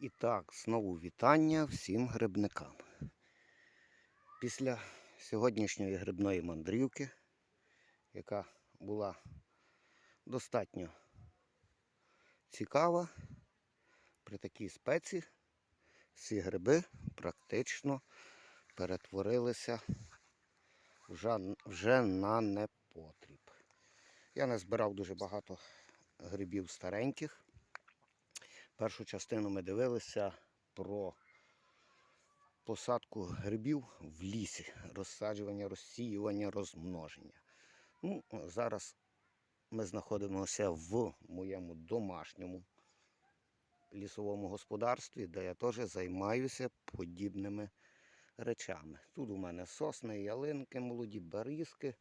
І так, знову вітання всім грибникам. Після сьогоднішньої грибної мандрівки, яка була достатньо цікава, при такій спеці всі гриби практично перетворилися вже, на непотріб. Я назбирав дуже багато грибів стареньких. Першу частину ми дивилися про посадку грибів в лісі, розсаджування, розсіювання, розмноження. Ну, зараз ми знаходимося в моєму домашньому лісовому господарстві, де я теж займаюся подібними речами. Тут у мене сосни, ялинки, молоді берізки.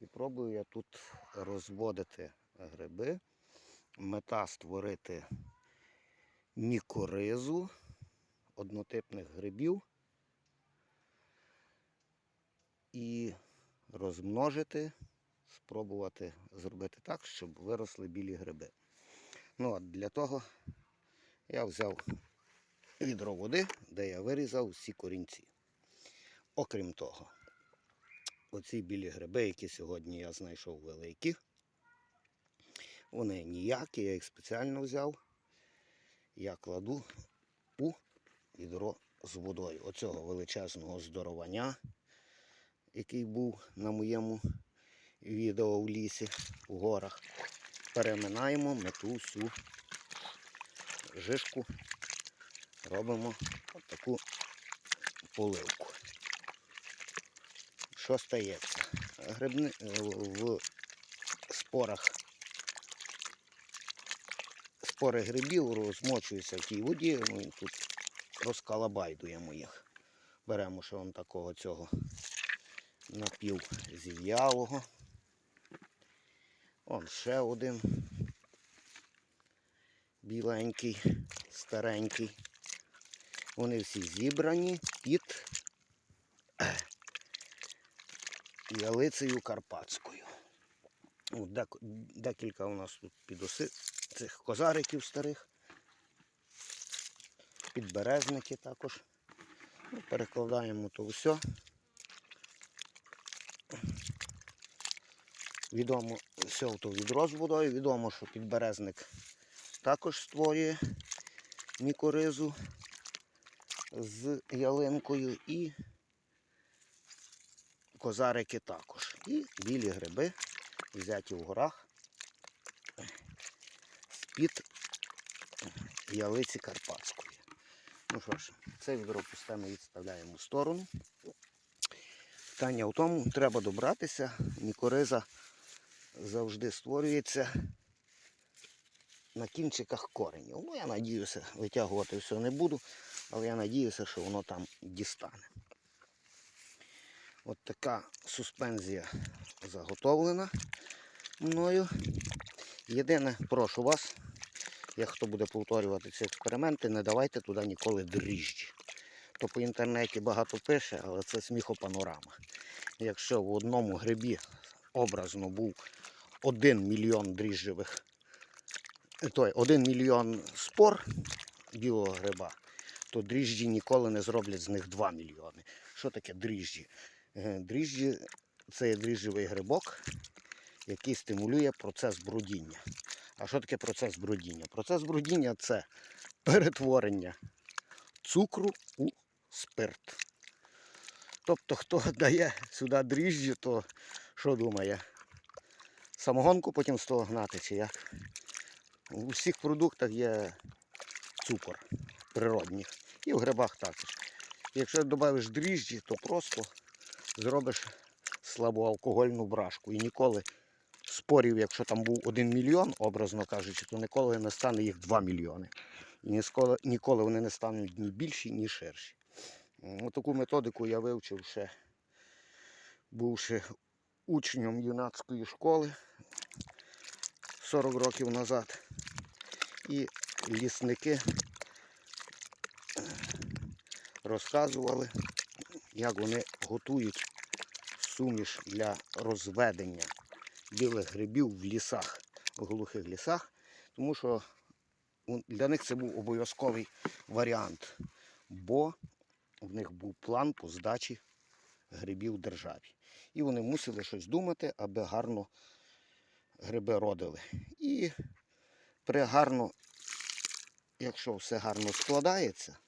І пробую я тут розводити гриби. Мета створити мікоризу однотипних грибів і розмножити, спробувати зробити так, щоб виросли білі гриби. Ну, от для того я взяв відро води, де я вирізав всі корінці. Окрім того, оці білі гриби, які сьогодні я знайшов великі, вони ніякі, я їх спеціально взяв я кладу у відро з водою. Оцього величезного здоровання, який був на моєму відео в лісі, в горах. Переминаємо ми ту всю жишку, робимо таку поливку. Що стається? Грибни в спорах спори грибів розмочуються в тій воді, ми тут розкалабайдуємо їх. Беремо ще вон такого цього напівзів'ялого. Он ще один біленький, старенький. Вони всі зібрані під ялицею карпатською. Декілька у нас тут підоси цих козариків старих, підберезники також. Ну, перекладаємо то все. Відомо все то відро з водою. Відомо, що підберезник також створює мікоризу з ялинкою і козарики також. І білі гриби взяті в горах з-під ялиці Карпатської. Ну що ж, це відро пусте ми відставляємо в сторону. Питання в тому, треба добратися. Мікориза завжди створюється на кінчиках коренів. Ну, я надіюся, витягувати все не буду, але я надіюся, що воно там дістане. От така суспензія заготовлена мною. Єдине, прошу вас, як хто буде повторювати ці експерименти, не давайте туди ніколи дріжджі. То по інтернеті багато пише, але це сміхопанорама. Якщо в одному грибі образно був 1 мільйон дріжджевих, е, той 1 мільйон спор білого гриба, то дріжджі ніколи не зроблять з них 2 мільйони. Що таке дріжджі? Е, Дріжджі це дріжджевий грибок, який стимулює процес брудіння. А що таке процес брудіння? Процес брудіння це перетворення цукру у спирт. Тобто, хто дає сюди дріжджі, то що думає? Самогонку потім з того гнати чи як? У всіх продуктах є цукор природній. І в грибах також. Якщо додавиш дріжджі, то просто зробиш слабоалкогольну брашку. І ніколи спорів, якщо там був 1 мільйон, образно кажучи, то ніколи не стане їх 2 мільйони. І ніколи, вони не стануть ні більші, ні ширші. М, Таку методику я вивчив ще, бувши учнем юнацької школи 40 років назад. І лісники е, розказували, як вони готують суміш для розведення білих грибів в лісах, в глухих лісах, тому що для них це був обов'язковий варіант, бо в них був план по здачі грибів державі. І вони мусили щось думати, аби гарно гриби родили. І при гарно, якщо все гарно складається,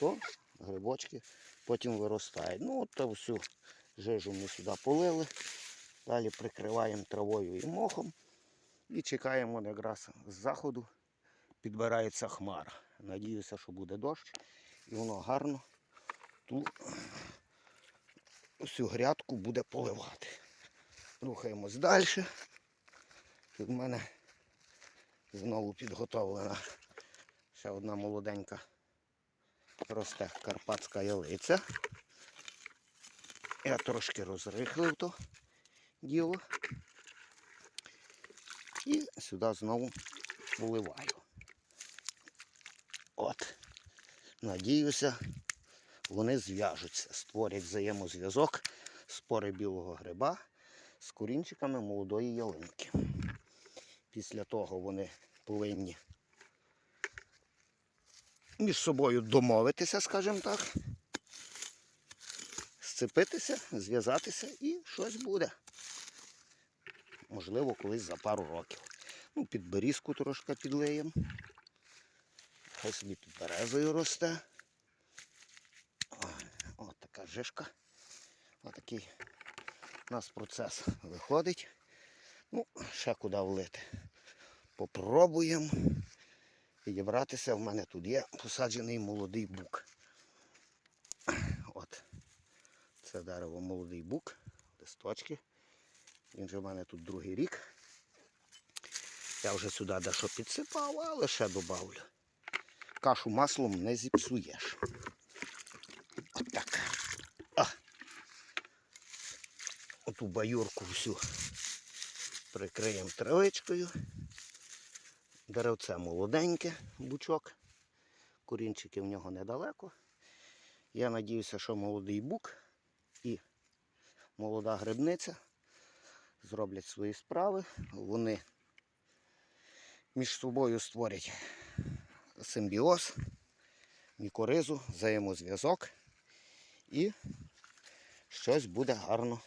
то грибочки потім виростають. Ну, от всю жижу ми сюди полили. Далі прикриваємо травою і мохом. І чекаємо якраз з заходу. Підбирається хмара. Надіюся, що буде дощ. І воно гарно ту всю грядку буде поливати. Рухаємось далі. Тут в мене знову підготовлена ще одна молоденька росте карпатська ялиця. Я трошки розрихлив то діло. І сюди знову поливаю. От. Надіюся, вони зв'яжуться, створять взаємозв'язок спори білого гриба з корінчиками молодої ялинки. Після того вони повинні між собою домовитися, скажімо так, сцепитися, зв'язатися і щось буде. Можливо, колись за пару років. Ну, під берізку трошки підлиємо. Хай собі під березою росте. О, От така жишка. Отакий у нас процес виходить. Ну, ще куди влити. Попробуємо підібратися. В мене тут є посаджений молодий бук. От. Це дерево молодий бук, листочки. Він же в мене тут другий рік. Я вже сюди дещо підсипав, але ще добавлю. Кашу маслом не зіпсуєш. Отак. А. Оту баюрку всю прикриємо травичкою. Деревце молоденьке, бучок. Корінчики в нього недалеко. Я надіюся, що молодий бук і молода грибниця зроблять свої справи. Вони між собою створять симбіоз, мікоризу, взаємозв'язок і щось буде гарно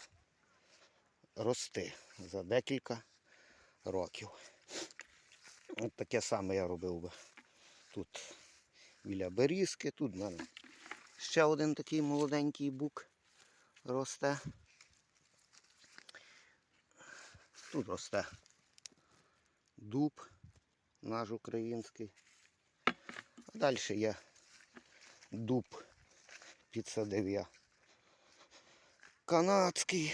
рости за декілька років. От таке саме я робив би тут біля берізки, тут в мене ще один такий молоденький бук росте. Тут росте дуб наш український. А далі є дуб, підсадив я канадський.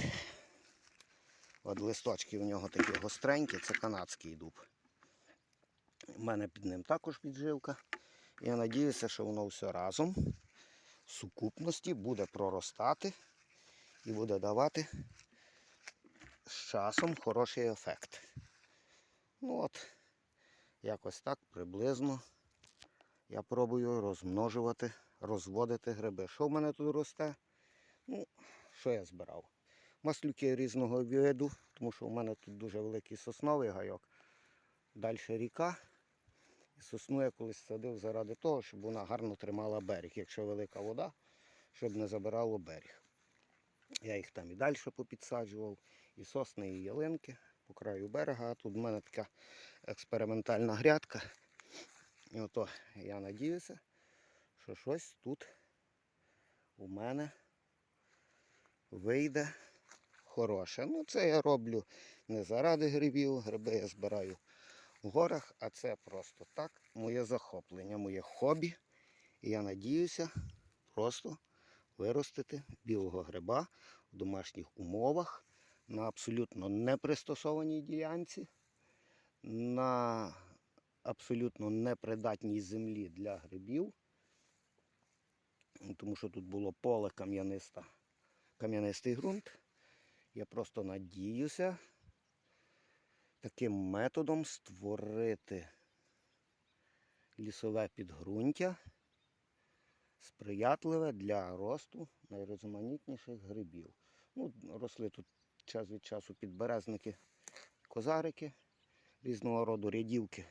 От листочки в нього такі гостренькі, це канадський дуб. У мене під ним також підживка. Я надіюся, що воно все разом в сукупності буде проростати і буде давати з часом хороший ефект. Ну от, якось так приблизно я пробую розмножувати, розводити гриби. Що в мене тут росте? Ну, що я збирав? Маслюки різного виду, тому що в мене тут дуже великий сосновий гайок. Далі ріка. Сосну я колись садив заради того, щоб вона гарно тримала берег. Якщо велика вода, щоб не забирало берег. Я їх там і далі попідсаджував, і сосни, і ялинки по краю берега. А тут в мене така експериментальна грядка. І ото я надіюся, що щось тут у мене вийде хороше. Ну, це я роблю не заради грибів, гриби я збираю в горах, а це просто так моє захоплення, моє хобі. І я надіюся просто виростити білого гриба в домашніх умовах на абсолютно непристосованій ділянці, на абсолютно непридатній землі для грибів, тому що тут було поле кам'яниста, кам'янистий ґрунт. Я просто надіюся таким методом створити лісове підґрунтя, сприятливе для росту найрізноманітніших грибів. Ну, росли тут час від часу підберезники, козарики, різного роду рядівки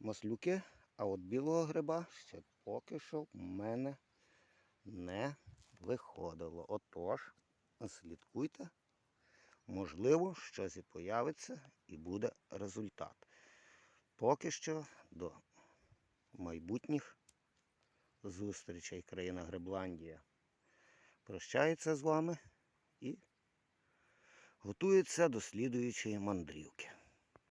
маслюки, а от білого гриба ще поки що в мене не виходило. Отож, слідкуйте. Можливо, щось і появиться і буде результат. Поки що до майбутніх зустрічей країна Гребландія. прощається з вами і готується до слідуючої мандрівки.